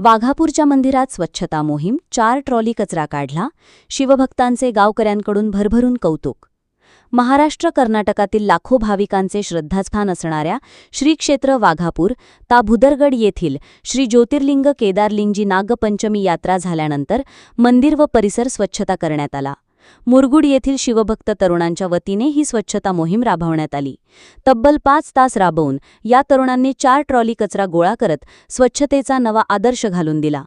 वाघापूरच्या मंदिरात स्वच्छता मोहीम चार ट्रॉली कचरा काढला शिवभक्तांचे गावकऱ्यांकडून भरभरून कौतुक. महाराष्ट्र कर्नाटकातील लाखो भाविकांचे श्रद्धास्थान असणाऱ्या श्री क्षेत्र वाघापूर ताभुदरगड येथील श्री ज्योतिर्लिंग केदारलिंगजी नागपंचमी यात्रा झाल्यानंतर मंदिर व परिसर स्वच्छता करण्यात आला. मुरगुड येथील शिवभक्त तरुणांच्या वतीने ही स्वच्छता मोहीम राबवण्यात आली. तब्बल पाच तास राबवून या तरुणांनी चार ट्रॉली कचरा गोळा करत स्वच्छतेचा नवा आदर्श घालून दिला.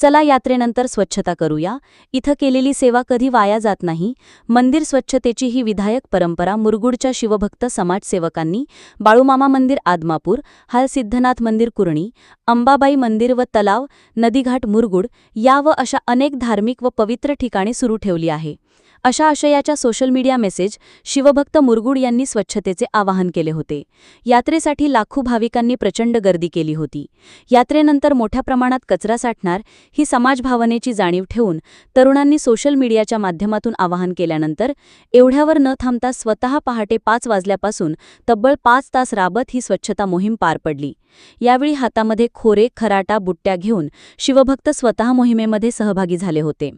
चला यात्रेनंतर स्वच्छता करूया. इथं केलेली सेवा कधी वाया जात नाही. मंदिर स्वच्छतेची ही विधायक परंपरा मुरगुडच्या शिवभक्त समाजसेवकांनी बाळूमामा मंदिर आदमापूर हाल सिद्धनाथ मंदिर कुर्णी अंबाबाई मंदिर व तलाव नदीघाट मुरगुड या व अशा अनेक धार्मिक व पवित्र ठिकाणी सुरू ठेवली आहे. अशा आशयाच्या सोशल मीडिया मेसेज शिवभक्त मुरगुड यांनी स्वच्छतेचे आवाहन केले होते. यात्रेसाठी लाखो भाविकांनी प्रचंड गर्दी केली होती. यात्रेनंतर मोठ्या प्रमाणात कचरा साठणार ही समाजभावनेची जाणीव ठेवून तरुणांनी सोशल मीडियाच्या माध्यमातून आवाहन केल्यानंतर एवढ्यावर न थांबता स्वतः पहाटे पाच वाजल्यापासून तब्बल पाच तास राबत ही स्वच्छता मोहीम पार पडली. यावेळी हातामध्ये खोरे खराटा बुट्ट्या घेऊन शिवभक्त स्वतः मोहिमेमध्ये सहभागी झाले होते.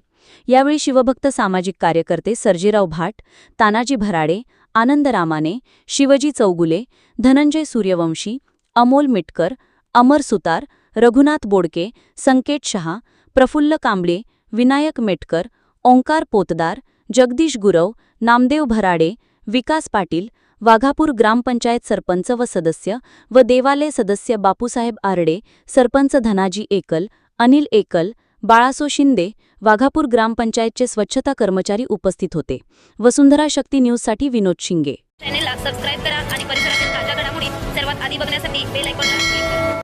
यावेळी शिवभक्त सामाजिक कार्यकर्ते सर्जीराव भाट तानाजी भराडे आनंद रामाने शिवजी चौगुले धनंजय सूर्यवंशी अमोल मिटकर अमर सुतार रघुनाथ बोडके संकेत शहा प्रफुल्ल कांबळे विनायक मेटकर ओंकार पोतदार जगदीश गुरव नामदेव भराडे विकास पाटील वाघापूर ग्रामपंचायत सरपंच व सदस्य व देवालय सदस्य बापूसाहेब आरडे सरपंच धनाजी एकल अनिल एकल बाळासो शिंदे वाघापूर ग्रामपंचायतचे स्वच्छता कर्मचारी उपस्थित होते. वसुंधरा शक्ती न्यूजसाठी विनोद शिंगे. चॅनेलला सबस्क्राईब करा आणि परिसरातील ताज्या घडामोडी सर्वात आधी बघण्यासाठी बेल आयकॉनला